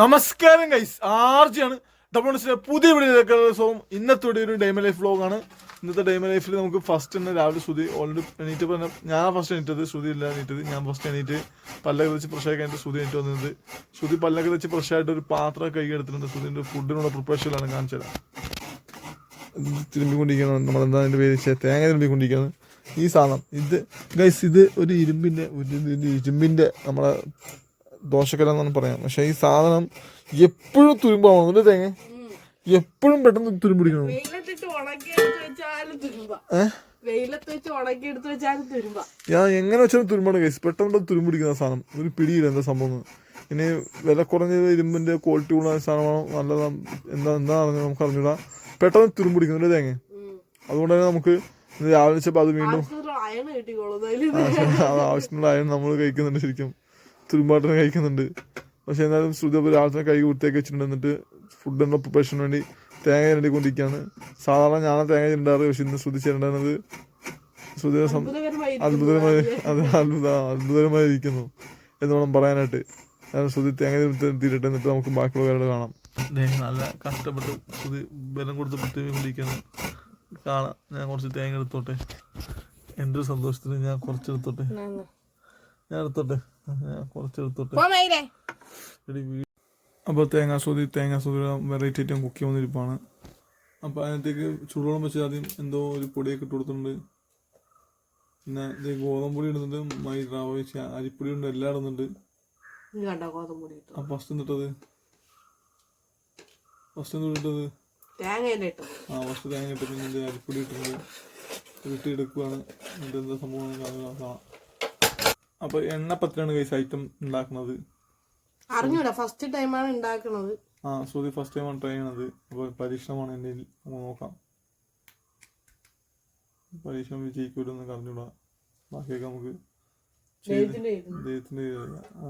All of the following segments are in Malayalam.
നമസ്കാരം ഗൈസ് ആർജിയാണ് ഡബിൾസിന്റെ പുതിയ വീഡിയോയിലേക്ക് ദിവസവും ഇന്നത്തെ വീഡിയോ ഒരു ഡൈമ ലൈഫ് വ്ലോഗാണ് ഇന്നത്തെ ഡൈമ ലൈഫിൽ നമുക്ക് ഫസ്റ്റ് തന്നെ രാവിലെ ശ്രുതി ഓൾറെഡി എണീറ്റ് പറഞ്ഞ ഞാൻ ഫസ്റ്റ് എണീറ്റത് ശ്രുതി ഇല്ല എണീറ്റത്. ഞാൻ ഫസ്റ്റ് എണീറ്റ് പല്ലൊക്കെ വെച്ച് ഫ്രഷ് ആയി കഴിഞ്ഞിട്ട് ശ്രുതി എണീറ്റ് വന്നത്. ശ്രുതി പല്ലൊക്കെ വെച്ച് ഫ്രഷ് ആയിട്ട് ഒരു പാത്രം കൈ എടുത്തിട്ടുണ്ട്. ശ്രുതിന്റെ ഫുഡിനുള്ള പ്രിപ്പറേഷനിലാണ് കാണിച്ചത് തിരുമ്പിക്കൊണ്ടിരിക്കുകയാണ്. നമ്മളെന്താ അതിന്റെ പേര് തേങ്ങ തിരുമ്പിക്കൊണ്ടിരിക്കുകയാണ്. ഈ സാധനം ഇത് ഗൈസ് ഇത് ഒരു ഇരുമ്പിന്റെ ഒരു ഇരുമ്പിന്റെ നമ്മളെ ദോഷക്കല എന്നാണ് പറയാം. പക്ഷേ ഈ സാധനം എപ്പോഴും തുരുമ്പാവണം അല്ലേ തേങ്ങ? എപ്പോഴും പെട്ടെന്ന് പിടിക്കണം. തുരുമ്പ. തുരുമ്പ. ഞാൻ എങ്ങനെ വെച്ചാലും തുരുമ്പാണ് കേസ് പെട്ടെന്ന് തുരുമ്പിടിക്കുന്ന സാധനം. ഒരു പിടിയില്ല എന്താ സംഭവം. ഇനി വില കുറഞ്ഞ ഇരുമ്പിന്റെ ക്വാളിറ്റി ഉള്ള സാധനമാണോ നല്ലതാ? എന്താ എന്താണെന്ന് നമുക്ക് അറിഞ്ഞൂടാ. പെട്ടെന്ന് തുരുമ്പിടിക്കുന്നുണ്ട് തേങ്ങ? അതുകൊണ്ട് തന്നെ നമുക്ക് രാവിലെ വെച്ചപ്പോൾ അത് വീണ്ടും ആവശ്യമുള്ള അയൺ നമ്മൾ കഴിക്കുന്നുണ്ട് ശരിക്കും. തുരുമ്പാട്ടനെ കഴിക്കുന്നുണ്ട്. പക്ഷെ എന്നാലും ശ്രുതി അപ്പോൾ രാത്രി കൈ കുത്തേക്ക് വെച്ചിട്ടുണ്ട്. എന്നിട്ട് ഫുഡിന്റെ പ്രിപ്പറേഷന് വേണ്ടി തേങ്ങ ചിരണ്ടിക്കൊണ്ടിരിക്കുകയാണ് സാധാരണ ഞാൻ തേങ്ങ ചിരണ്ടാറ് പക്ഷെ ഇന്ന് ശ്രുതി ചിരണ്ടത് ശ്രുതി അത്ഭുതകരമായി അത് അത്ഭുത അത്ഭുതകരമായി ഇരിക്കുന്നു എന്ന് വേണം പറയാനായിട്ട്. ഞാൻ ശ്രുതി തേങ്ങ തീരട്ടെ എന്നിട്ട് നമുക്ക് ബാക്കിയുള്ള കാര്യങ്ങൾ കാണാം. നല്ല കഷ്ടപ്പെട്ട് ശ്രുതി ബലം കൊടുത്ത് കൊണ്ടിരിക്കുന്നു കാണാം. ഞാൻ കുറച്ച് തേങ്ങ എടുത്തോട്ടെ. എന്റെ ഒരു സന്തോഷത്തിന് ഞാൻ കുറച്ച് എടുത്തോട്ടെ. ഞാൻ എടുത്തോട്ടെ. ഞാൻ തേങ്ങ സൂതി തേങ്ങ തേങ്ങാസ്വതി വെറൈറ്റി ഐറ്റം കുക്ക് ചെയ്യുന്ന ഇരിപ്പാണ് അപ്പോൾ അതിനകത്തേക്ക് ചൂടോളം വെച്ച് ആദ്യം എന്തോ ഒരു പൊടിയൊക്കെ ഇട്ട് കൊടുത്തിട്ടുണ്ട്. പിന്നെ ഇത് ഗോതമ്പ് പൊടി ഇടുന്നുണ്ട് മൈ റവ വെച്ച് അരിപ്പൊടി ഉണ്ട് എല്ലാം ഇടുന്നുണ്ട്. ഗോതമ്പൊടി ആ ഫസ്റ്റ് എന്നിട്ടത് ഫസ്റ്റ് തേങ്ങയല്ലേ ആ ഫസ്റ്റ് തേങ്ങ ഇട്ട് പിന്നെ അരിപ്പൊടി ഇട്ടിട്ടുണ്ട്. ഇട്ട് എടുക്കുകയാണ് എന്നിട്ട് എന്താ സംഭവം കാണാം. അപ്പോൾ പത്രാണ് ഗൈസ് ഐറ്റം ഉണ്ടാക്കുന്നത് അറിഞ്ഞൂടാ ഫസ്റ്റ് ടൈമാണ് ഉണ്ടാക്കുന്നത് ആ ശ്രുതി ഫസ്റ്റ് ടൈം ടൈമാണ് ട്രൈ ചെയ്യണത്. അപ്പോൾ പരീക്ഷണമാണ് എന്റെ നമുക്ക് നോക്കാം. പരീക്ഷണം വിജയിക്കൂലെന്ന് പറഞ്ഞൂടാ ബാക്കിയൊക്കെ നമുക്ക്. ദൈവത്തിന്റെ കയ്യിലല്ല. ആ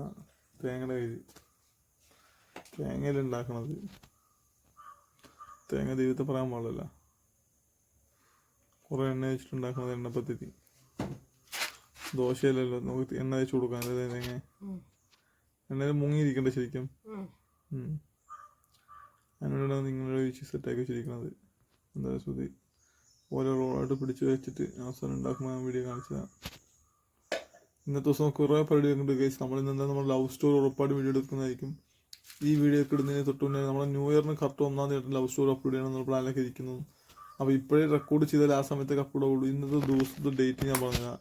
തേങ്ങയുടെ കയ്യിൽ. തേങ്ങയിൽ ഉണ്ടാക്കണത് തേങ്ങ ദൈവത്തെ പറയാൻ പാടില്ല കുറേ എണ്ണ വെച്ചിട്ടുണ്ടാക്കണത് എണ്ണപ്പത്തിരി ദോശയല്ലല്ലോ നമുക്ക് എണ്ണ തേച്ച് കൊടുക്കാം. അല്ലേ തേങ്ങ. എണ്ണയിൽ മുങ്ങിയിരിക്കണ്ടേ ശരിക്കും? അതിനോടാണ് നിങ്ങളോട് ചോദിച്ച് സെറ്റാക്കി വെച്ചിരിക്കുന്നത്. എന്താ ശ്രുതി? ഓരോ റോളായിട്ട് പിടിച്ചു വെച്ചിട്ട് അവസാനം ഉണ്ടാക്കുമ്പോൾ ഞാൻ വീഡിയോ കാണിച്ചതാണ് ഇന്നത്തെ ദിവസം കുറേ പരിപാടി ഉണ്ട് ഗൈസ് നമ്മൾ ഇന്ന് നമ്മൾ ലവ് സ്റ്റോറി ഉറപ്പായിട്ട് വീഡിയോ എടുക്കുന്നതായിരിക്കും. ഈ വീഡിയോ ഒക്കെ ഇടുന്നതിന് തൊട്ട് മുന്നേ നമ്മുടെ ന്യൂ ഇയറിന് കറക്റ്റ് ഒന്നാം തീയതി ലവ് സ്റ്റോറി അപ്ലോഡ് ചെയ്യണം എന്നുള്ള പ്ലാനിലൊക്കെ ഇരിക്കുന്നു. അപ്പോൾ ഇപ്പോഴേ റെക്കോർഡ് ചെയ്താൽ ആ സമയത്തൊക്കെ അപ്ലോഡ് ആവുള്ളൂ ഇന്നത്തെ ദിവസത്തെ ഡേറ്റ് ഞാൻ പറഞ്ഞാൽ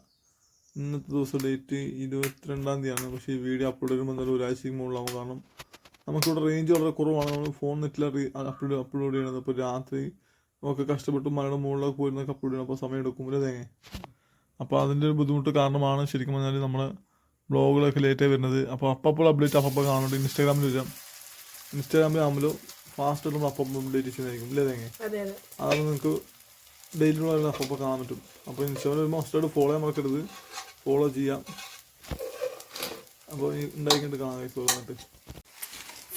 ഇന്നത്തെ ദിവസം ഡേറ്റ് ഇരുപത്തിരണ്ടാം തീയതിയാണ്. പക്ഷേ ഈ വീഡിയോ അപ്ലോഡ് ചെയ്യുമ്പോൾ എന്തായാലും ഒരാഴ്ചയ്ക്ക് മുകളിലാവും. കാരണം നമുക്കിവിടെ റേഞ്ച് വളരെ കുറവാണ്. നമ്മൾ ഫോൺ നെറ്റിൽ അപ്ലോഡ് അപ്ലോഡ് ചെയ്യണത്. അപ്പോൾ രാത്രി നമുക്ക് കഷ്ടപ്പെട്ട് മലയുടെ മുകളിലൊക്കെ പോയിരുന്നൊക്കെ അപ്ലോഡ് ചെയ്യണം. അപ്പോൾ സമയം എടുക്കുമ്പോൾ തേങ്ങ അപ്പോൾ അതിന്റെ ഒരു ബുദ്ധിമുട്ട് കാരണമാണ് ശരിക്കും പറഞ്ഞാൽ നമ്മൾ ബ്ലോഗുകളൊക്കെ ലേറ്റായി വരുന്നത്. അപ്പോൾ അപ്പപ്പോൾ അപ്ഡേറ്റ് അപ്പോൾ കാണുന്നുണ്ട്. ഇൻസ്റ്റാഗ്രാമിൽ വരാം. ഇൻസ്റ്റാഗ്രാമിൽ ആകുമ്പോൾ ഫാസ്റ്റ് നമ്മൾ അപ്പം അപ്ഡേറ്റ് ചെയ്യുന്നതായിരിക്കും. ഇല്ലേ തേങ്ങ? അതെ അതെ. അതാണ് നിങ്ങൾക്ക് ഡെയിലി അപ്പോൾ കാണാൻ പറ്റും. അപ്പോൾ ഇൻസ്റ്റാഗ്രാമിൽ ഒരു മസ്റ്റായിട്ട് ഫോളോ ചെയ്യാൻ മറക്കരുത്. ഫോളോ ചെയ്യാം. അപ്പോൾ ഉണ്ടാക്കിയിട്ട് കാണാം കൈസ് വന്നിട്ട്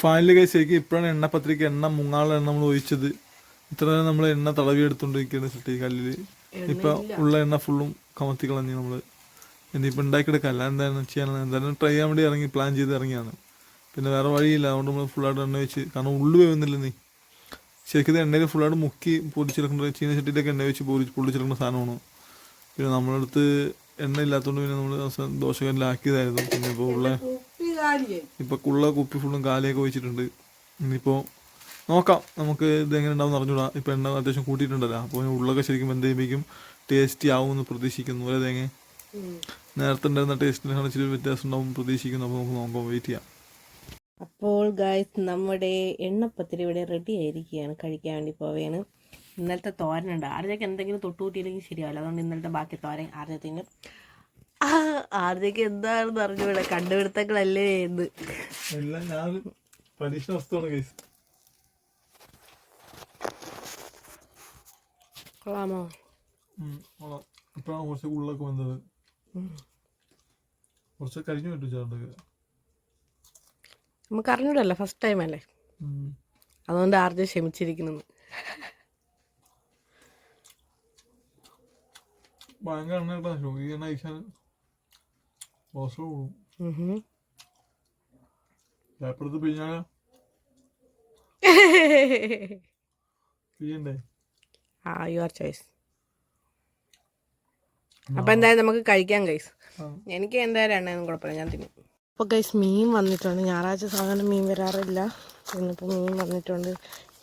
ഫൈനലി കൈസ് ശരിക്കും ഇപ്പോഴാണ് എണ്ണപ്പത്രിക എണ്ണ മുങ്ങാനുള്ള എണ്ണ നമ്മൾ ഒഴിച്ചത്. ഇത്ര നേരം നമ്മൾ എണ്ണ തടവി എടുത്തുകൊണ്ടിരിക്കുകയാണ് സിട്ടി കല്ലിൽ ഇപ്പം ഉള്ള എണ്ണ ഫുള്ളും കമത്തി കളഞ്ഞ് നമ്മൾ ഇനിയിപ്പോൾ ഉണ്ടാക്കിയെടുക്കാം. അല്ല എന്തായാലും ചെയ്യാൻ എന്തായാലും ട്രൈ ചെയ്യാൻ വേണ്ടി ഇറങ്ങി പ്ലാൻ ചെയ്ത് ഇറങ്ങിയാണ്. പിന്നെ വേറെ വഴിയില്ല. അതുകൊണ്ട് നമ്മൾ ഫുള്ളായിട്ട് എണ്ണ വെച്ച് കാരണം ഉള്ളു വേവുന്നില്ല നീ ശരിക്കും എണ്ണയിൽ ഫുള്ളായിട്ട് മുക്കി പൊടിച്ചെടുക്കേണ്ട ചീന ചട്ടിയിലൊക്കെ എണ്ണ വെച്ച് പൊടി പൊടിച്ചെടുക്കുന്ന സാധനമാണ്. പിന്നെ നമ്മളടുത്ത് എണ്ണ ഇല്ലാത്തതുകൊണ്ട് പിന്നെ നമ്മൾ അവസാനം പിന്നെ ഇപ്പോൾ ഉള്ള ഇപ്പോൾ ഉള്ള കുപ്പി ഫുള്ളും കാലിയൊക്കെ വെച്ചിട്ടുണ്ട്. ഇനിയിപ്പോൾ നോക്കാം. നമുക്ക് ഇത് എങ്ങനെ ഉണ്ടാവും അറിഞ്ഞൂടാ ഇപ്പോൾ എണ്ണ അത്യാവശ്യം കൂട്ടിയിട്ടുണ്ടല്ലോ. അപ്പോൾ ഉള്ളൊക്കെ ശരിക്കും എന്ത് ചെയ്യുമ്പോഴേക്കും ടേസ്റ്റി ആവുമെന്ന് പ്രതീക്ഷിക്കുന്നു. അല്ലേ തേങ്ങ. നേരത്തെ ഉണ്ടായിരുന്ന ടേസ്റ്റിനെ ഇച്ചിരി വ്യത്യാസം ഉണ്ടാവും പ്രതീക്ഷിക്കുന്നു. അപ്പോൾ നമുക്ക് നോക്കാം. വെയിറ്റ് ചെയ്യാം. അപ്പോൾ ഗായ്സ് നമ്മുടെ എണ്ണപ്പത്തിരി ഇവിടെ റെഡി ആയിരിക്കുകയാണ്. കഴിക്കാൻ വേണ്ടി പോവുകയാണ്. ഇന്നലത്തെ തോരനുണ്ട്. ആർജയ്ക്ക് എന്തെങ്കിലും തൊട്ടുകൂട്ടിയില്ലെങ്കിൽ ശരിയാവില്ല. അതുകൊണ്ട് ഇന്നലത്തെ ബാക്കി തോരൻ ആർജത്തിന് ആർജയ്ക്ക് എന്താണെന്ന് അറിഞ്ഞൂടെ. കണ്ടുപിടുത്തങ്ങളല്ലേ എന്ന് എല്ലാം ഞാൻ പരീക്ഷണ വസ്തുവാണ് കേസ് കൊള്ളാമോ? ഇപ്പോഴാണ് കുറച്ച് ഉള്ളൊക്കെ വന്നത്. കുറച്ച് കരിഞ്ഞു പറ്റു ചേട്ടൊക്കെ നമുക്ക് അറിഞ്ഞൂടല്ലോ ഫസ്റ്റ് ടൈം അല്ലേ? അതുകൊണ്ട് ആർജെ ക്ഷമിച്ചിരിക്കുന്നു. ഭയങ്കര എണ്ണ കേട്ടോ ഈ എണ്ണ കഴിച്ചാൽ ദോശ കൂടും പേപ്പറത്ത് പിഴിഞ്ഞാൽ പിഴിയണ്ടേ ആ യുവർ ചോയ്സ് അപ്പൊ എന്തായാലും നമുക്ക് കഴിക്കാം ഗൈസ് എനിക്ക് എന്തായാലും എണ്ണയൊന്നും കുഴപ്പമില്ല ഞാൻ തിന്നും അപ്പോൾ ഗൈസ് മീൻ വന്നിട്ടുണ്ട് ഞായറാഴ്ച സാധാരണ മീൻ വരാറില്ല ഇന്നിപ്പോൾ മീൻ വന്നിട്ടുണ്ട്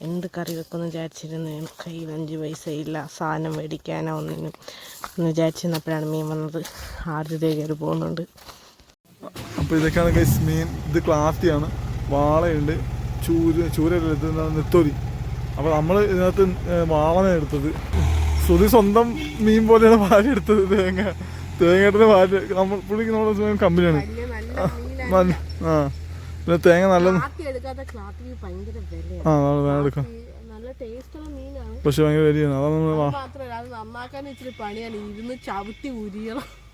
എന്ത് കറി വെക്കുമെന്ന് വിചാരിച്ചിരുന്നതാണ് കയ്യിൽ അഞ്ച് പൈസ ഇല്ല സാധനം മേടിക്കാനോ ഒന്നിനും എന്ന് വിചാരിച്ചിരുന്നപ്പോഴാണ് മീൻ വന്നത്. ആദ്യത്തെ കയറി പോകുന്നുണ്ട്. അപ്പോൾ ഇതൊക്കെയാണ് ഗൈസ് മീൻ ഇത് ക്ലാത്തിയാണ് വാളയുണ്ട്. ചൂര് ചൂരല്ല നെത്തോലി. അപ്പോൾ നമ്മൾ ഇതിനകത്ത് വാളനെ എടുത്തത്. സുതി സ്വന്തം മീൻ പോലെയാണ് വാരി എടുത്തത്. തേങ്ങ തേങ്ങയുടെ വാരി. നമ്മൾ പുള്ളിക്ക് നമ്മുടെ കമ്പനിയാണ്. ആ. പിന്നെ തേങ്ങ നല്ല ആ വേണം എടുക്കാം. പക്ഷെ ഭയങ്കര വലിയാണ്. അതാണ് നമ്മൾ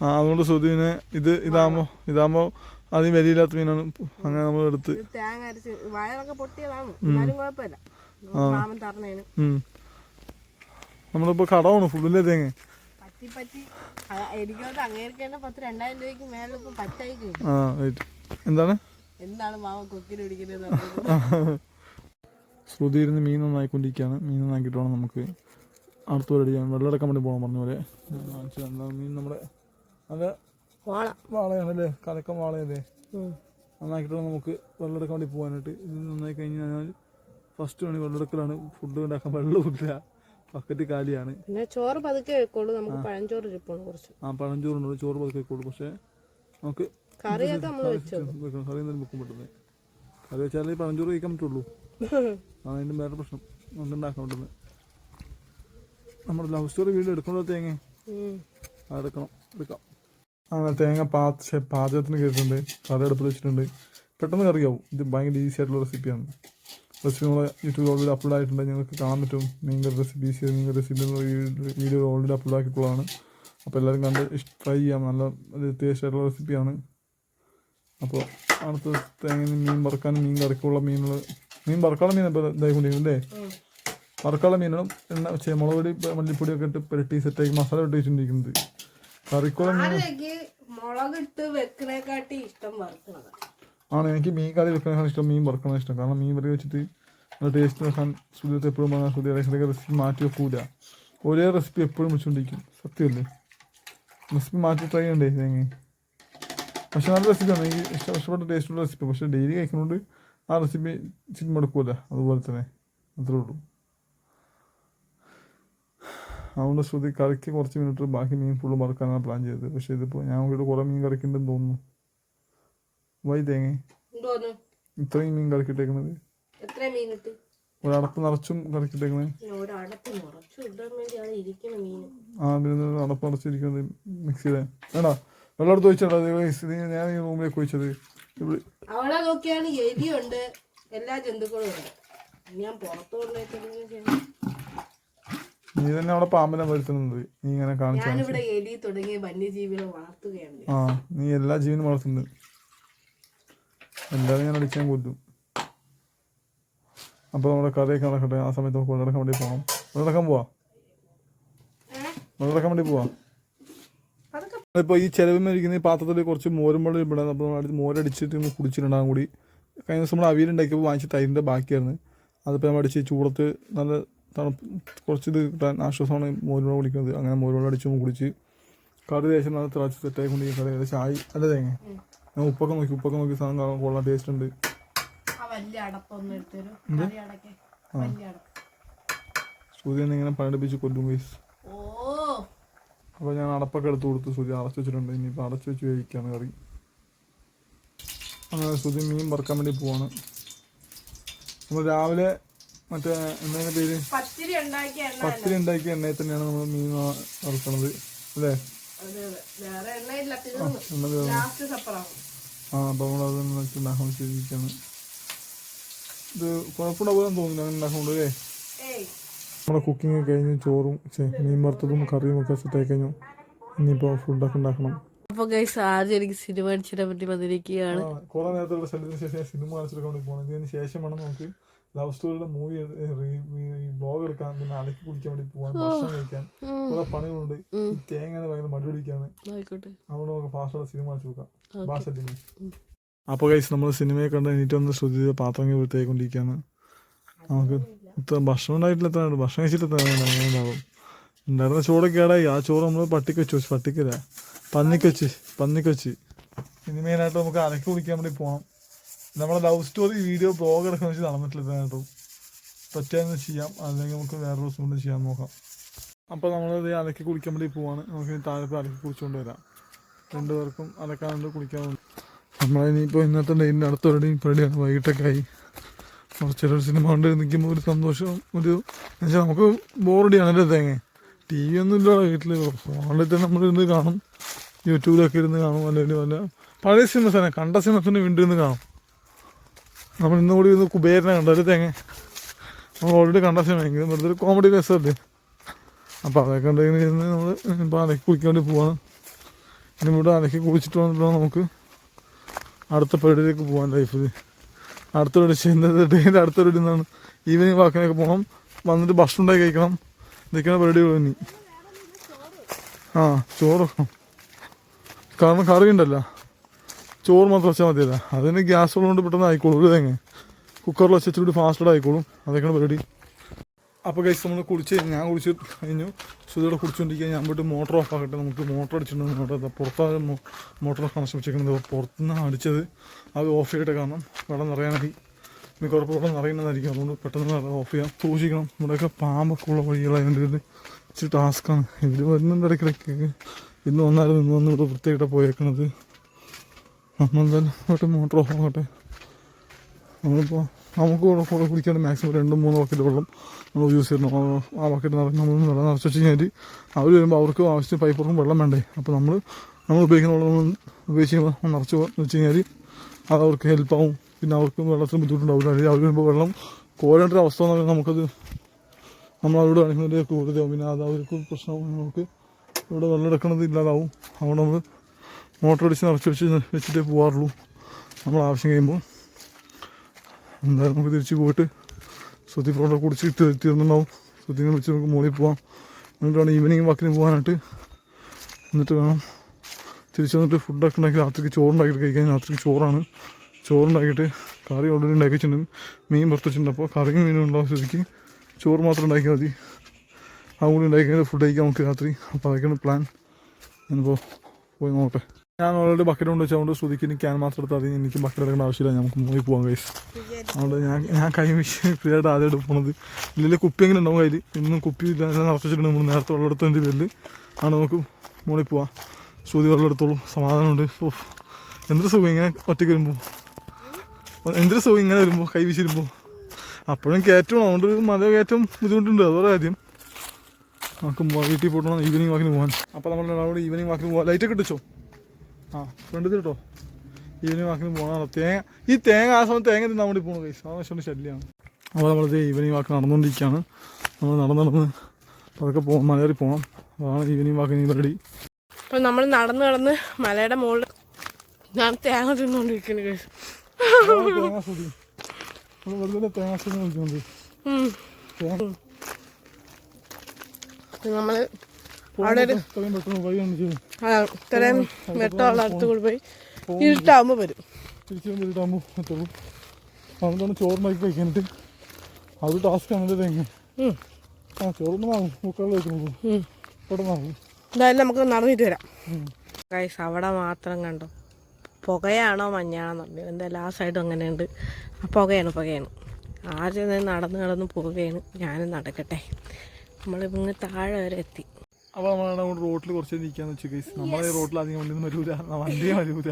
ആ അതുകൊണ്ട് സുധീനെ ഇത് ഇതാകുമ്പോ ഇതാകുമ്പോ അതിന് വലിയില്ലാത്ത മീനാണ് അങ്ങനെ നമ്മൾ എടുത്ത്. നമ്മളിപ്പോ തേങ്ങ അരച്ച് വയറൊക്കെ പൊട്ടിയതാണ്. എന്നാലും കുഴപ്പമില്ല. മാമൻ തരണേന്. ഉം. നമ്മളിപ്പോൾ കടമാണ് ഫുള്ളിലെ തേങ്ങ. പറ്റി പറ്റി. പത്ത് രണ്ടായിരം രൂപയ്ക്ക് മേലെ പറ്റായി എന്താണ്? എന്താണ് മാവ കൊക്കിന് പിടിക്കുന്നത്? ശ്രുതി ഇരുന്ന് മീൻ നന്നായിക്കൊണ്ടിരിക്കുകയാണ് മീൻ നന്നാക്കിയിട്ട് വേണം നമുക്ക് അടുത്ത പരിപാടി ചെയ്യാൻ വെള്ളം വേണ്ടി പോകണം പറഞ്ഞ പോലെ. മീൻ നമ്മുടെ നല്ല വാള. വാളയാണല്ലേ? കലക്കം വാളയല്ലേ? നന്നാക്കിയിട്ട് വേണം നമുക്ക് വെള്ളമെടുക്കാൻ വേണ്ടി പോകാനായിട്ട്. ഇത് നന്നായി കഴിഞ്ഞ് കഴിഞ്ഞാൽ ഫസ്റ്റ് വേണി വെള്ളമെടുക്കലാണ് ഫുഡ് ഉണ്ടാക്കാൻ വെള്ളമില്ല പക്കറ്റ് കാലിയാണ്. പിന്നെ ചോറ് പതുക്കെ വെക്കോളൂ നമുക്ക് പഴഞ്ചോറ് ഇരിപ്പുണ്ട് കുറച്ച്. ആ പഴഞ്ചോറുണ്ട്. ചോറ് പതുക്കെ വെക്കോളൂ പക്ഷേ നമുക്ക് കറിയൊക്കെ നമ്മൾ വെച്ചു കറി എന്തെങ്കിലും വെക്കും പെട്ടെന്ന്. കറി വെച്ചാലേ പഴഞ്ചോറ് കഴിക്കാൻ പറ്റുള്ളൂ. അതിന്റെ വേറെ പ്രശ്നം. നമുക്ക് ഉണ്ടാക്കാൻ പറ്റുന്നത് നമ്മുടെ ലവ് സ്റ്റോറി വീട് എടുക്കണോ തേങ്ങ? അതെടുക്കണം എടുക്കാം. അങ്ങനെ തേങ്ങ പാ ശ്ശെ, പാചകത്തിന് കയറിയിട്ടുണ്ട് കറി അടുപ്പിൽ വെച്ചിട്ടുണ്ട്. പെട്ടെന്ന് കറിയാവും. ഇത് ഭയങ്കര ഈസി ആയിട്ടുള്ള റെസിപ്പിയാണ് റെസിപ്പി നമ്മളെ യൂട്യൂബിൽ ഓൾറെഡി അപ്ലോഡ് ആയിട്ടുണ്ട്. ഞങ്ങൾക്ക് കാണാൻ പറ്റും. നിങ്ങളുടെ റെസിപ്പി ഈസി മീൻ curry recipe video already upload ആക്കിയിട്ടുള്ളതാണ് അപ്പോൾ എല്ലാവരും കണ്ട് ട്രൈ ചെയ്യാം. നല്ല ടേസ്റ്റ് ആയിട്ടുള്ള റെസിപ്പിയാണ് അപ്പോൾ അടുത്ത തേങ്ങ മീൻ വറുക്കാനും മീൻ കറിക്കുള്ള മീനുകൾ മീൻ വറുക്കാനുള്ള മീൻ ഇപ്പോൾ ഇതായിക്കൊണ്ടിരിക്കും അല്ലേ? വറുക്കാനുള്ള മീനുകളും എണ്ണ ചെ- മുളക് പൊടി മല്ലിപ്പൊടിയൊക്കെ ഇട്ട് പുരട്ടി സെറ്റാക്കി മസാല ഇട്ട് വെച്ചിട്ടുണ്ടിരിക്കുന്നത് കറിക്കുള്ള മീൻ മുളകിട്ട് വെക്കണേക്കാട്ടി ഇഷ്ടം ആണ് എനിക്ക് മീൻ കറി വെക്കുന്നതാണ് ഇഷ്ടം മീൻ വറുക്കണം ഇഷ്ടം. കാരണം മീൻ കറി വെച്ചിട്ട് നല്ല ടേസ്റ്റ് വെക്കാൻ സുധിയത്തെ എപ്പോഴും പറഞ്ഞാൽ സുധി ഇടയ്ക്കിടയ്ക്ക് റെസിപ്പി മാറ്റി വെക്കൂല. ഒരേ റെസിപ്പി എപ്പോഴും വെച്ചുകൊണ്ടിരിക്കും സത്യമല്ലേ റെസിപ്പി മാറ്റി ട്രൈ ചെയ്യണ്ടേ തേങ്ങ? പക്ഷെ നല്ല റെസിപ്പിയാണ് എനിക്ക് ഇഷ്ടം ഇഷ്ടപ്പെട്ട ടേസ്റ്റുള്ള റെസിപ്പി പക്ഷെ ഡെയിലി കഴിക്കുന്നതുകൊണ്ട് ആ റെസിപ്പി ചിക്കൻ മടുക്കൂല. അതുപോലെ തന്നെ. അത്രേ ഉള്ളൂ. അതുകൊണ്ട് ശ്രുതി കറിക്ക് കുറച്ച് മിനിറ്റ് ബാക്കി മീൻ ഫുള്ള് മറക്കാനാണ് പ്ലാൻ ചെയ്തത്. പക്ഷെ ഇതിപ്പോൾ ഞാൻ നോക്കിയിട്ട് കുറേ മീൻ കറിക്കുന്നുണ്ടെന്ന് തോന്നുന്നു. വൈ തേങ്ങ. ഇത്രയും മീൻ കറിക്കിട്ടേക്കുന്നത് ഒരടപ്പ് നിറച്ചും കറിക്കിട്ടേക്കുന്നത് ആ പിന്നെ അടപ്പ് നിറച്ചിരിക്കുന്നത് മിക്സിയിലെ വേണ്ട. വെള്ളം ചോദിച്ചാ വെച്ചോടാ ഞാൻ ഈ റൂമിലേക്ക് ചോദിച്ചത് അവിടെ നോക്കിയാണ് എലിയുണ്ട് എല്ലാ ജന്തുക്കളും ഉണ്ട്. ഞാൻ പുറത്തു കൊണ്ടുപോയിട്ട് നീ തന്നെ അവിടെ പാമ്പിനെ വരുത്തുന്നത്. നീ ഇങ്ങനെ കാണിച്ചു ഞാനിവിടെ എലി തുടങ്ങിയ വന്യജീവികളെ വളർത്തുകയാണ് ആ നീ എല്ലാ ജീവനും വളർത്തുന്നത്. എല്ലാവരും ഞാൻ അടിച്ചാൽ കൊല്ലും. അപ്പോൾ നമ്മുടെ കറിയൊക്കെ നടക്കട്ടെ. ആ സമയത്ത് നമുക്ക് വെള്ളടക്കം വേണ്ടി പോകണം വെള്ളടക്കം പോവാ. വെള്ളടക്കം വേണ്ടി പോവാ. ഇപ്പോൾ ഈ ഈ പാത്രത്തിൽ കുറച്ച് മോരും വെള്ളം ഇടണം അപ്പോൾ നമ്മൾ മോരടിച്ചിട്ട് കുടിച്ചിട്ടുണ്ടാകും കൂടി. കഴിഞ്ഞ ദിവസം നമ്മൾ അവിയലുണ്ടാക്കിയപ്പോൾ വാങ്ങിച്ച തൈരിന്റെ ബാക്കിയായിരുന്നു. അതിപ്പോൾ നമ്മൾ അടിച്ച് ചൂടത്ത് നല്ല തണുപ്പ് കുറച്ച് ഇത് കിട്ടാൻ ആശ്വാസമാണ് മോരും വെള്ളം കുടിക്കുന്നത്. അങ്ങനെ മോരും വെള്ളം അടിച്ച് കുടിച്ച് കറി ദേശം നല്ല തിളച്ച് സെറ്റായി കൊണ്ട് കറി ഏകദേശം ആയി. അല്ല തേങ്ങ. ഞാൻ ഉപ്പൊക്കെ നോക്കി ഉപ്പൊക്കെ നോക്കി സാധനം കൊള്ളാൻ ടേസ്റ്റ് ഉണ്ട് ആ. വലിയ പണിപ്പിച്ച് കൊല്ലും കറി അടക്കെ വലിയ അടപ്പ് സൂര്യൻ ഇങ്ങനെ പണിടിപ്പിച്ച് കൊല്ലും വയസ്സ് ഓ അപ്പോൾ ഞാൻ അടപ്പൊക്കെ എടുത്ത് കൊടുത്ത് സൂര്യ അടച്ചു വെച്ചിട്ടുണ്ട്. ഇനിയിപ്പോൾ അടച്ചു വെച്ച് കഴിക്കാണ് കറി. അങ്ങനെ സൂര്യ മീൻ വറുക്കാൻ വേണ്ടി പോവാണ്. നമ്മൾ രാവിലെ മറ്റേ എന്താണ് പേര് പത്തിരി ഉണ്ടാക്കിയ എണ്ണയിൽ തന്നെയാണ് നമ്മൾ മീൻ വറക്കണത്. അല്ലേ? ആ അപ്പോൾ നമ്മളത് വെച്ച് ഉണ്ടാക്കാൻ വെച്ചിരിക്കുകയാണ് ഇത് കുഴപ്പമുണ്ടാവില്ലെന്ന് തോന്നുന്നു അങ്ങനെ ഉണ്ടാക്കുന്നുണ്ട് അല്ലേ? നമ്മുടെ കുക്കിംഗ് കഴിഞ്ഞ് ചോറും മീൻ വറുത്തതും കറിയും ഒക്കെ സെറ്റായി കഴിഞ്ഞു. ഇനിയിപ്പോൾ ഫുഡൊക്കെ ഉണ്ടാക്കണം. അപ്പൊ ഗൈസ് ആദ്യം എനിക്ക് സിനിമ അടിച്ചിനെ പറ്റി വന്നിരിക്കുകയാണ്. കുറെ നേരത്തെ സ്ഥലത്തിന് ശേഷം സിനിമ കാണിച്ചെടുക്കാൻ വേണ്ടി പോകണം ഇതിന് ശേഷം വേണം നമുക്ക് ലവ് സ്റ്റോറിയുടെ മൂവി ബ്ലോഗ് എടുക്കാൻ പിന്നെ അലക്കി കുടിക്കാൻ വേണ്ടി പോകാൻ ഭക്ഷണം കഴിക്കാൻ. കുറെ പണികളുണ്ട്. തേങ്ങ ഭയങ്കര മടി പിടിക്കാണ്. അതുകൊണ്ട് നമുക്ക് ഫാസ്റ്റോടെ സിനിമ കാണിച്ചു നോക്കാം. ഭാഷ അപ്പോൾ ഗൈസ് നമ്മൾ സിനിമയെ കണ്ട് എനിക്ക് വന്ന് ശ്രുതി പാത്രങ്ങൾ വൃത്തിയായിക്കൊണ്ടിരിക്കുകയാണ്. നമുക്ക് ഭക്ഷണം ഉണ്ടായിട്ടില്ല എത്ര ഉണ്ട് ഭക്ഷണം കഴിച്ചിട്ട് ഉണ്ടായിരുന്ന ചോറൊക്കെ ആടായി ആ ചോറ് നമ്മൾ പട്ടിക്ക് വെച്ചു പട്ടിക്കല്ല? പന്നിക്ക് വെച്ച് പന്നിക്ക് വെച്ച്. ഇനി മെയിനായിട്ട് നമുക്ക് അലക്കി കുളിക്കാൻ വേണ്ടി പോകണം നമ്മുടെ ലവ് സ്റ്റോറി വീഡിയോ ബ്ലോഗ് എടുക്കുന്ന വെച്ച് നടന്നിട്ടില്ല എത്രയായിട്ടും പറ്റാന്ന് ചെയ്യാം. അല്ലെങ്കിൽ നമുക്ക് വേറെ ദിവസം കൊണ്ട് ചെയ്യാൻ നോക്കാം. അപ്പോൾ നമ്മൾ അലക്കി കുളിക്കാൻ വേണ്ടി പോവാണ്. നമുക്ക് താഴെ പോയി അലക്കി കുളിച്ചുകൊണ്ട് വരാം. രണ്ടുപേർക്കും അലക്കാനുണ്ട് കുളിക്കാനുണ്ട്. നമ്മളിനിയിപ്പോൾ ഇന്നത്തെ ഡേറ്റിന്റെ അടുത്ത് റെഡി റെഡിയാണ് വൈകിട്ടൊക്കെ ആയി. കുറച്ചൊരു സിനിമ കൊണ്ട് നിൽക്കുമ്പോൾ ഒരു സന്തോഷം ഒരു എന്നുവെച്ചാൽ നമുക്ക് ബോറടിയാണ് എന്റെ തേങ്ങ? ടി വി ഒന്നും ഇല്ല വീട്ടിൽ ഫോണിൽ തന്നെ നമ്മൾ ഇരുന്ന് കാണും യൂട്യൂബിലൊക്കെ ഇരുന്ന് കാണും അല്ലെങ്കിൽ വല്ല പഴയ സിനിമ തന്നെ കണ്ട സിനിമത്തിന് വീണ്ടും ഇരുന്ന് കാണും. നമ്മൾ ഇന്നും കൂടി കുബേരനെ കണ്ടൊരു തേങ്ങ? നമ്മൾ ഓൾറെഡി കണ്ട സിനിമ എങ്കിലും വെറുതെ ഒരു കോമഡി രസമല്ലേ അപ്പോൾ അതൊക്കെ ഉണ്ടെങ്കിൽ ഇരുന്ന് നമ്മൾ ഇപ്പോൾ അലക്കി കുളിക്കാൻ വേണ്ടി പോവാണ്. ഇനി ഇവിടെ അലക്കി കുളിച്ചിട്ട് വന്നിട്ടുണ്ടോ നമുക്ക് അടുത്ത പരിപാടിയിലേക്ക് പോകാൻ ലൈഫിൽ അടുത്ത പരിപാടി ചെയ്യുന്നത് ഡേയിന്റെ അടുത്ത ഈവനിങ് വാക്കിനൊക്കെ പോകണം വന്നിട്ട് ഭക്ഷണം ഉണ്ടാക്കി കഴിക്കണം. ഇതൊക്കെയാണ് പരിപാടി ഇനി. ആ ചോറ്. വെക്കണം കാരണം കറി ഉണ്ടല്ലോ. ചോറ് മാത്രം വെച്ചാൽ മതിയല്ല. അതിന് ഗ്യാസ് ഉള്ളതുകൊണ്ട് പെട്ടെന്ന് ആയിക്കോളും. ഒരു തേങ്ങ. കുക്കറിൽ വെച്ച് ഇച്ചിരി ഫാസ്റ്റഡ് ആയിക്കോളും. അതൊക്കെയാണ് പരിപാടി. അപ്പോൾ കഴിച്ച് നമ്മൾ കുളിച്ച് ഞാൻ കുളിച്ച് കഴിഞ്ഞു. സുധയുടെ കുളിച്ചുകൊണ്ടിരിക്കുക ഞാൻ പോയിട്ട് മോട്ടർ ഓഫ് ആക്കട്ടെ. നമുക്ക് മോട്ടർ അടിച്ചിട്ടുണ്ട്. അവിടെ പുറത്താണ് മോട്ടർ കണക്ഷൻ വെച്ചേക്കുന്നത് പുറത്തുനിന്ന് അടിച്ചത്. അത് ഓഫ് ചെയ്തിട്ട് കാരണം വെള്ളം നിറയാനായി കുഴപ്പം വെള്ളം നിറയുന്നതായിരിക്കും. അതുകൊണ്ട് പെട്ടെന്ന് ഓഫ് ചെയ്യാം. സൂക്ഷിക്കണം. ഇവിടെയൊക്കെ പാമ്പൊക്കെ ഉള്ള വഴികളായതുകൊണ്ട് ഇത്. ഇച്ചിരി ടാസ്ക്കാണ് ഇവർ വരുന്നുണ്ട് ഇടയ്ക്കിടയ്ക്ക്. ഇന്ന് വന്നാലും ഇന്ന് വന്ന് ഇവിടെ വൃത്തിയായിട്ടാണ് പോയേക്കണത്. നമ്മളെന്തായാലും ഇവിടെ മോട്ടർ ഓഫ് ആക്കട്ടെ. നമ്മളിപ്പോൾ നമുക്ക് കൂടെ കുടിക്കേണ്ട മാക്സിമം രണ്ടും മൂന്ന് ബക്കറ്റ് വെള്ളം നമ്മൾ യൂസ് ചെയ്യണം ആ- ബക്കറ്റ് നിറഞ്ഞ് നമ്മൾ വെള്ളം നിറച്ച് വെച്ച് കഴിഞ്ഞാൽ അവർ വരുമ്പോൾ അവർക്ക് ആവശ്യത്തിന് പൈപ്പർക്കും വെള്ളം വേണ്ടേ? അപ്പോൾ നമ്മൾ നമ്മൾ ഉപയോഗിക്കുന്ന വെള്ളം ഉപയോഗിച്ച് കഴിയുമ്പോൾ നിറച്ച് വെച്ച് കഴിഞ്ഞാൽ അത് അവർക്ക് ഹെൽപ്പാവും പിന്നെ അവർക്ക് വെള്ളത്തിന് ബുദ്ധിമുട്ടുണ്ടാവില്ല. അവർ വരുമ്പോൾ വെള്ളം കോരേണ്ട ഒരു അവസ്ഥ എന്ന് പറഞ്ഞാൽ നമുക്കത് നമ്മൾ അവരോട് കാണിക്കുന്നത് ക്രൂരതയാവും പിന്നെ അത് അവർക്ക് പ്രശ്നമാവും നമുക്ക് ഇവിടെ വെള്ളം എടുക്കണത് ഇല്ലാതാവും. അതുകൊണ്ട് നമ്മൾ മോട്ടർ അടിച്ച് നിറച്ച് വെച്ച് വെച്ചിട്ടേ പോകാറുള്ളൂ നമ്മൾ ആവശ്യം കഴിയുമ്പോൾ എന്തായാലും നമുക്ക് തിരിച്ച് പോയിട്ട് ശ്രുതി ഫോട്ടോ കുടിച്ച് ഇട്ട് തീർന്നുണ്ടാവും. ശ്രുതിനെ വിളിച്ച് നമുക്ക് മുകളിൽ പോവാം. എന്നിട്ടാണ് ഈവനിങ് വാക്കിന് പോകാനായിട്ട് എന്നിട്ട് വേണം തിരിച്ചു വന്നിട്ട് ഫുഡൊക്കെ ഉണ്ടാക്കി രാത്രിക്ക് ചോറുണ്ടാക്കിയിട്ട് കഴിക്കാൻ. രാത്രിക്ക് ചോറാണ്. ചോറുണ്ടാക്കിയിട്ട് കറി ഓൾറെഡി ഉണ്ടാക്കിയിട്ടുണ്ട്. മീൻ വറുത്തിട്ടുണ്ട്. അപ്പോൾ കറിയും മീനും ഉണ്ടാവും ശ്രുതിക്ക്? ചോറ് മാത്രം ഉണ്ടാക്കിയാൽ മതി. ആ കൂടി ഉണ്ടാക്കി കഴിഞ്ഞാൽ ഫുഡ് കഴിക്കാം നമുക്ക് രാത്രി. അപ്പോൾ അതൊക്കെയാണ് പ്ലാൻ ഞാനിപ്പോൾ പോയി നോക്കട്ടെ. ഞാൻ ഓൾറെഡി ബക്കറ്റ് കൊണ്ട് വെച്ചതുകൊണ്ട് ശ്രുതിക്ക് എനിക്ക് ക്യാൻ മാത്രം എടുത്താൽ മതി. എനിക്ക് ബക്കറ്റ് എടുക്കേണ്ട ആവശ്യമില്ല. നമുക്ക് മൂവി പോകാൻ കഴിയും അതുകൊണ്ട് ഞാൻ ഞാൻ കൈ വീശി ഫ്രീ ആയിട്ട് ആദ്യമായിട്ട് ഇല്ലെങ്കിൽ ഇല്ലെങ്കിൽ കുപ്പിയെങ്കിലും ഉണ്ടാവും കയ്യിൽ ഇന്നും കുപ്പി നിറച്ചിട്ടുണ്ട് നമ്മൾ നേരത്തെ വെള്ളം എടുത്തതിന്റെ പേരിൽ ആണ് നമുക്ക് മുകളിൽ പോവാം. ശ്രുതി വെള്ളം എടുത്തോളും. സമാധാനമുണ്ട് ഓ എന്തൊരു സുഖം ഇങ്ങനെ ഒറ്റയ്ക്ക് വരുമ്പോൾ. എന്തൊരു സുഖം ഇങ്ങനെ വരുമ്പോൾ കൈ വീശി വരുമ്പോൾ. അപ്പോഴും കയറ്റണം. അതുകൊണ്ട് മല കയറ്റം ബുദ്ധിമുട്ടുണ്ട്. അതുപോലെ ആദ്യം നമുക്ക് വീട്ടിൽ പോകണം ഈവനിങ് വാക്കിന് പോകാൻ അപ്പോൾ നമ്മൾ ഈവനിങ് വാക്കിന് പോകാം ലൈറ്റൊക്കെ ഇട്ടിച്ചോ ആ. ഫ്രണ്ട് കേട്ടോ ഈവനിങ് വാക്കിന് പോകണം തേങ്ങ ഈ തേങ്ങ ആ സമയത്ത് തേങ്ങ തിന്നാൻ വേണ്ടി പോകണം കൈസ് ആ വശം ശല്യമാണ് അപ്പോൾ നമ്മളിത് ഈവനിങ് വാക്ക് നടന്നുകൊണ്ടിരിക്കുകയാണ് നമ്മൾ നടന്ന് നടന്ന് അതൊക്കെ പോകാം മലയേറി പോകണം അതാണ് ഈവനിങ് വാക്കിന് പരിപാടി അപ്പോൾ നമ്മൾ നടന്ന് നടന്ന് മലയുടെ മുകളിൽ ഞാൻ തേങ്ങ തിന്നുകൊണ്ടിരിക്കുന്നു കൈസ് തേങ്ങ വെറുതെ തേങ്ങ നമ്മൾ അവിടെ ഒരു ഇത്രയും വെട്ടമുള്ള അടുത്ത് കൂടി പോയി. ഇരുട്ടാകുമ്പോൾ വരും. തിരിച്ചു എത്തുള്ളൂ. അതുകൊണ്ടാണ് ചോറുണ്ടാക്കി അത് തേങ്ങ. ആ ചോറൊന്നും എന്തായാലും നമുക്ക് നടന്നിട്ട് വരാം. ഉം. ഗൈസ് അവിടെ മാത്രം കണ്ടോ? പുകയാണോ മഞ്ഞാണോ പറഞ്ഞു എന്തായാലും ആ സൈഡും അങ്ങനെയുണ്ട്. ആ പുകയാണ് പുകയാണ്. ആദ്യം നടന്നു നടന്ന് നടന്ന് പോവുകയാണ്. ഞാനും നടക്കട്ടെ. നമ്മളിങ്ങ് താഴെ വരെ എത്തി. അപ്പോൾ നമ്മളവിടെ റോഡിൽ റോട്ടിൽ കുറച്ച് നിൽക്കാന്ന് വെച്ചു ഗൈസ് നമ്മളെ റോട്ടിൽ അധികം വണ്ടി ഒന്നും വരൂല വണ്ടിയെ വരൂല.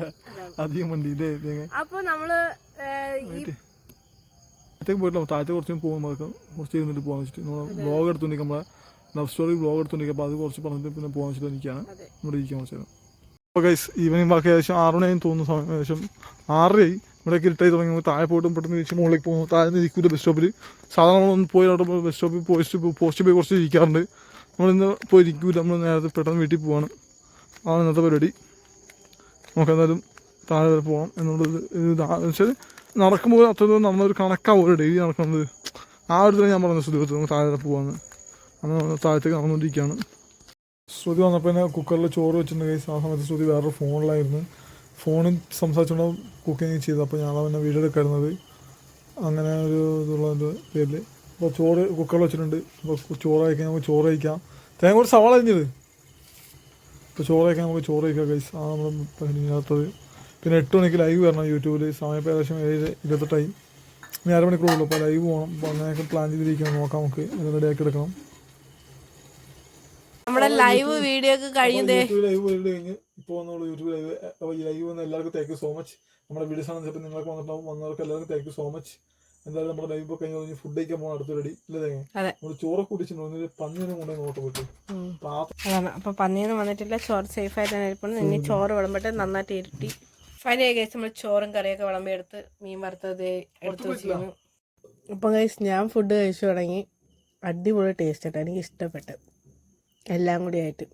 അധികം വണ്ടി. ഇല്ലേ അപ്പോൾ നമ്മൾ താഴത്തേക്ക് പോയിട്ടില്ല താഴത്തെ കുറച്ച് പോകുമ്പോൾ കുറച്ച് ഇരുന്നിട്ട് പോകാൻ വെച്ചിട്ട് നമ്മൾ ബ്ലോഗ് എടുത്തുണ്ടെങ്കിൽ നമ്മളെ ലവ് സ്റ്റോറി ബ്ലോഗ് എടുത്തുണ്ടെങ്കിൽ അപ്പോൾ അത് കുറച്ച് പറഞ്ഞിട്ട് പിന്നെ പോകാൻ വെച്ചിട്ട് അതെ. ഇവിടെ ഇരിക്കാൻ വെച്ചത് അപ്പോൾ ഗൈസ് ഈവനിങ് ബാക്കി ഏകദേശം ആറ് മണിയായി തോന്നുന്നു. സമയം ഏകദേശം ആറരയായി. ഇവിടെ ഇരുട്ടായി തുടങ്ങി. നമ്മൾ താഴെ പോയിട്ട് പെട്ടെന്ന് തിരിച്ച് മുകളിലേക്ക് പോകുന്നു. താഴെ നിൽക്കൂല ബസ് സ്റ്റോപ്പിൽ സാധാരണ ഒന്ന് പോയി അവിടെ ബസ് സ്റ്റോപ്പിൽ പോസ്റ്റ് പോസ്റ്റ് പോയി കുറച്ച് ഇരിക്കാറുണ്ട്. നമ്മളിന്ന് പോയിരിക്കൂല. നമ്മൾ നേരത്തെ പെട്ടെന്ന് വീട്ടിൽ പോവാണ്. ആണ് ഇന്നത്തെ പരിപാടി. നമുക്ക് എന്തായാലും താഴെ വരെ പോകണം എന്നുള്ളത് വെച്ചാൽ നടക്കുമ്പോൾ അത്ര ദൂരം നടന്നൊരു കണക്കാവും ഡെയിലി നടക്കുന്നത്. ആ ഒരു തന്നെ ഞാൻ പറഞ്ഞ ശ്രുതി നമുക്ക് താഴെ വരെ പോകാമെന്ന് നമ്മൾ താഴത്തേക്ക് നടന്നുകൊണ്ടിരിക്കുകയാണ്. ശ്രുതി വന്നപ്പോൾ തന്നെ കുക്കറിൽ ചോറ് വെച്ചിട്ടുണ്ട് ആ സമയത്ത് ശ്രുതി വേറൊരു ഫോണിലായിരുന്നു. ഫോണിൽ സംസാരിച്ചുകൊണ്ട് കുക്കിങ് ചെയ്തത് അപ്പോൾ ഞാൻ അവനെ വീഡിയോ എടുക്കായിരുന്നത് അങ്ങനെ ഒരു ഇതുള്ളതിന്റെ പേരിൽ അപ്പോൾ ചോറ് കുക്കറിൽ വെച്ചിട്ടുണ്ട്. അപ്പോൾ ചോറ് കഴിക്കാൻ നമുക്ക് ചോറ് കഴിക്കാം. തേങ്ങ ഒരു സവാള അരിഞ്ഞത്. ഇപ്പോൾ ചോറ് കഴിക്കാൻ നമുക്ക് ചോറ് കഴിക്കാം ഗൈസ് ആ നമ്മൾ ഇതിനകത്തത് പിന്നെ എട്ട് മണിക്ക് ലൈവ് വരണം യൂട്യൂബിൽ സമയം ഏകദേശം ഏഴ് ഇരുപത്തെട്ടായി ഇനി അരമണിക്കൂറുള്ളൂ അപ്പോൾ ലൈവ് പോകണം. അപ്പോൾ അങ്ങനെയൊക്കെ പ്ലാൻ ചെയ്തിരിക്കണം നോക്കാം നമുക്ക്. അത് റെഡിയാക്കി എടുക്കണം. നമ്മുടെ ലൈവ് വീഡിയോ ഒക്കെ ലൈവ് കഴിഞ്ഞ് ഇപ്പോൾ യൂട്യൂബ് ലൈവ് അപ്പോൾ ഈ ലൈവ് വന്ന എല്ലാവർക്കും താങ്ക് യു സോ മച്ച് നമ്മുടെ വീഡിയോസ് ആണ് ചിലപ്പോൾ നിങ്ങൾക്ക് വന്നിട്ടുണ്ടാവും വന്നവർക്ക് എല്ലാവർക്കും താങ്ക് യു സോ മച്ച് എന്തായാലും നമ്മുടെ ഇപ്പോൾ കഴിഞ്ഞ് കഴിഞ്ഞ് ഫുഡ് കഴിക്കാൻ പോകണം അടുത്ത റെഡി ഇല്ലേ തേങ്ങ? അതെ. നമ്മൾ ചോറ് കുടിച്ചിട്ടുണ്ട് പന്നിനെ കൊണ്ടേ നോട്ട്. പാത്രം അതാണ്. അപ്പോൾ പന്നീന്ന് വന്നിട്ടില്ല ചോറ് സേഫ് ആയിട്ട് തന്നെ ഇരിപ്പുണ്ട്. ഇനി ചോറ് വിളമ്പിട്ട് നന്നായിട്ട് ഇരുട്ടി. ഫൈനലി കഴിച്ച് നമ്മൾ ചോറും കറിയൊക്കെ വിളമ്പി എടുത്ത് മീൻ വറുത്തത് എടുത്ത് വെച്ചിരുന്നു. അപ്പം കഴിച്ച് ഞാൻ ഫുഡ് കഴിച്ചു തുടങ്ങി. അടിപൊളി ടേസ്റ്റ് ആയിട്ട് എനിക്ക് ഇഷ്ടപ്പെട്ടു. എല്ലാം കൂടി ആയിട്ട്.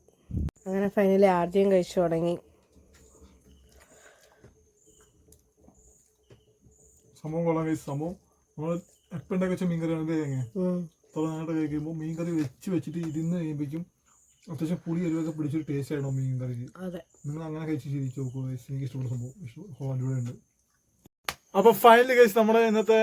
അങ്ങനെ ഫൈനലി ആദ്യം കഴിച്ചു തുടങ്ങി. സംഭവം കൊള്ളാൻ സംഭവം. നമ്മൾ എപ്പം ഉണ്ടാക്കി വെച്ച മീൻ കറിയാണ് തേങ്ങ. നാട്ട് കഴിക്കുമ്പോൾ മീൻകറി വെച്ച് വെച്ചിട്ട് ഇരുന്ന് കഴിയുമ്പോഴേക്കും അത്യാവശ്യം പുളി എരിവൊക്കെ പിടിച്ചൊരു ടേസ്റ്റ് ആയിരുന്നു മീൻ കറിക്ക് നിങ്ങൾ അങ്ങനെ കഴിച്ച് ശരിക്കും നോക്കുക. എനിക്ക് ഇഷ്ടമുള്ള സംഭവം. അടിപൊളി ഉണ്ട് അപ്പോൾ ഫൈനലി കഴിച്ച് നമ്മുടെ ഇന്നത്തെ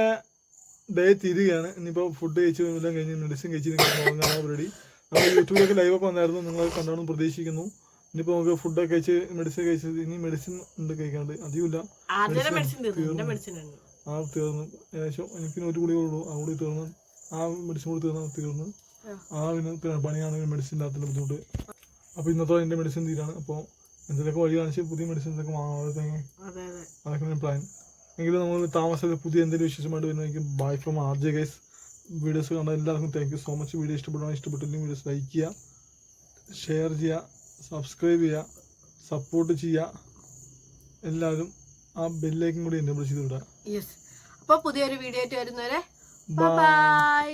ഡേ തീരുകയാണ്. ഇനിയിപ്പോൾ ഫുഡ് കഴിച്ചു എല്ലാം കഴിഞ്ഞ് മെഡിസിൻ കഴിച്ച് ഉറങ്ങാൻ റെഡി നമ്മൾ യൂട്യൂബിലൊക്കെ ലൈവൊക്കെ വന്നായിരുന്നു. നിങ്ങൾ കണ്ടാണെന്ന് പ്രതീക്ഷിക്കുന്നു. ഇനിയിപ്പോൾ നമുക്ക് ഫുഡൊക്കെ കഴിച്ച് മെഡിസിൻ കഴിച്ചത് ഇനി മെഡിസിൻ ഉണ്ട് കഴിക്കാണ്ട്. അധികമില്ല. ആ തീർന്ന് ഏകദേശം എനിക്ക് ഒരു ഗുളിക ഉള്ളൂ. ആ കൂടി തീർന്ന് ആ മെഡിസിൻ കൂടി തീർന്ന് തീർന്ന് ആ. പിന്നെ പിന്നെ പണിയാണ് മെഡിസിൻ ഇല്ലാത്തതിന്റെ ബുദ്ധിമുട്ട്. അപ്പോൾ ഇന്നത്തെ എന്റെ മെഡിസിൻ തീരാണ്. അപ്പോൾ എന്തെങ്കിലുമൊക്കെ വഴി കാണിച്ച് പുതിയ മെഡിസിൻസ് ഒക്കെ വാങ്ങാതെ അതെ അതെ. അതൊക്കെ പ്ലാൻ എങ്കിലും നമ്മൾ താമസത്തിൽ പുതിയ എന്തെങ്കിലും വിശേഷമായിട്ട് വരുന്നതായിരിക്കും bye from R J guys videos കണ്ട എല്ലാവർക്കും thank you so much video ഇഷ്ടപ്പെടാൻ ഇഷ്ടപ്പെട്ടില്ലെങ്കിൽ വീഡിയോസ് ലൈക്ക് ചെയ്യുക ഷെയർ ചെയ്യുക സബ്സ്ക്രൈബ് ചെയ്യുക സപ്പോർട്ട് ചെയ്യുക. എല്ലാവരും ആ ബെല്ലേക്കും കൂടി എന്നെ വിളിച്ച് വിടുക. യെസ് അപ്പോൾ പുതിയൊരു വീഡിയോ ആയിട്ട് വരുന്നവരെ ബൈ